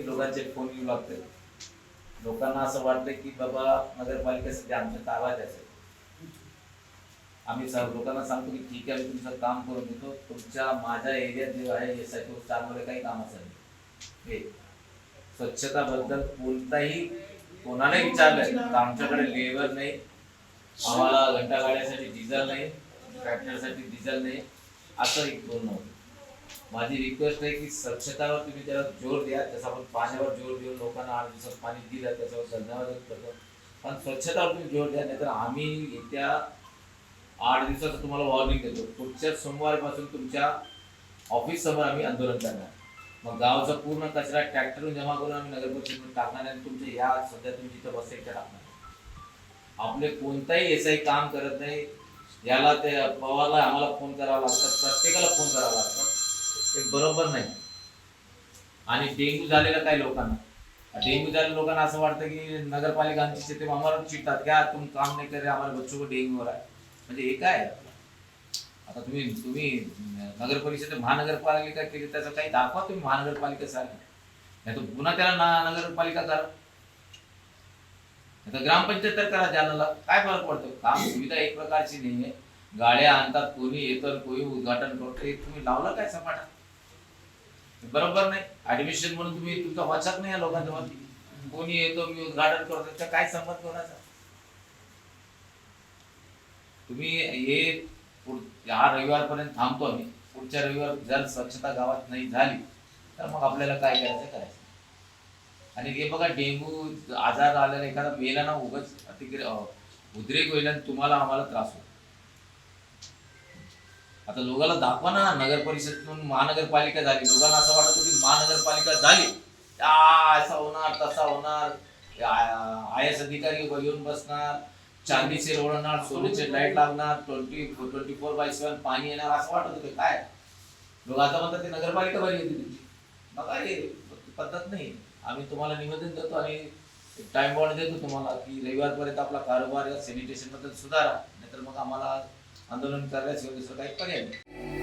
की लोकांचे फोन येऊ लागते लोकांना असं वाटतं की बाबा नगरपालिकेसाठी आमच्या ताब्यात असेल आम्ही सा- लोकांना सांगतो की ठीक आहे मी तुमचं काम करून देतो. तुमच्या माझ्या एरियात जे आहे एस आय चांगलं काही कामाचं नाही. हे स्वच्छताबद्दल कोणताही कोणालाही विचारलं तर आमच्याकडे लेबर नाही. आम्हाला घंटा गाड्यासाठी डिझेल नाही. ट्रॅक्टरसाठी डिझेल नाही. असं एक बोलणं होतं. माझी रिक्वेस्ट आहे की स्वच्छतावर तुम्ही त्याला जोर द्या. जसं आपण पाण्यावर जोर देऊन लोकांना आठ दिवसात पाणी दिलं त्याच्यावर धन्यवाद करतो. पण स्वच्छतावर तुम्ही जोर द्या नाहीतर आम्ही येत्या आठ दिवसाचं तुम्हाला वॉर्निंग देतो. पुढच्या सोमवारपासून तुमच्या ऑफिस समोर आम्ही आंदोलन करणार. मग गावचा पूर्ण कचरा ट्रॅक्टरवर जमा करून आम्ही नगर परिषदेमध्ये टाकणार आणि तुमच्या या सध्या तुम्ही जिथं बसते इथे टाकणार. आपले कोणताही एस आय काम करत नाही. याला ते पवारला आम्हाला फोन करावा लागतात प्रत्येकाला फोन करावा लागतात बरोबर नाही. आणि डेंग्यू झालेला काय लोकांना? डेंग्यू झालेल्या लोकांना असं वाटतं की नगरपालिका आमची शेती आम्हाला चिडतात क्या तुम काम नाही करे आम्हाला बच्चों को डेंग्यूवर हो आहे म्हणजे हे काय? आता तुम्ही तुम्ही नगर परिषद महानगरपालिका केली त्याचं काही दाखवा तुम्ही महानगरपालिका सारखी. नाही तर पुन्हा त्याला ना नगरपालिका करा. नाही तर ग्रामपंचायत तर करा जालनाला काय फरक पडतो? काम सुविधा एक प्रकारची नाही आहे गाड्या आणतात कोणी येतं कोणी उद्घाटन करतो. हे तुम्ही लावलं काय सपाटा? बरोबर नाही. ऍडमिशन म्हणून तुम्ही तुमचा वाचक नाही या लोकांच्या मध्ये कोणी येतो मी उद्घाटन करतो तर काय संबंध कोणाचा? तुम्ही हे पुढ- हा रविवारपर्यंत थांबतो आम्ही. पुढच्या रविवार जर स्वच्छता गावात नाही झाली तर मग आपल्याला काय करायचं करायचं आणि हे बघा डेंग्यू आजार आलेला एखादा मेला ना उगाच अतिक्रिया उद्रेक होईल आणि तुम्हाला आम्हाला त्रास होतो आता लोकांना दाखवा ना नगर परिषदेतून महानगरपालिका झाली. लोकांना असं वाटत होती की महानगरपालिका झाली. त्या असा होणार तसा होणार. आय एस अधिकारी येऊन बसणार. चांदीचे ओढणार सोनेचे लाइट लागणार twenty twenty four by seven पाणी येणार असं वाटत होतं. काय? लोक आता म्हणतात ते नगरपालिका बरी होती तुमची बघा हे पद्धत नाही. आम्ही तुम्हाला निवेदन देतो आणि टाइम बॉन्ड देतो तुम्हाला की रविवारपर्यंत आपला कारोबार या सॅनिटेशनबद्दल सुधारा. नाहीतर मग आम्हाला आंदोलन करण्याशिवाय दुसरं काही पर्याय नाही.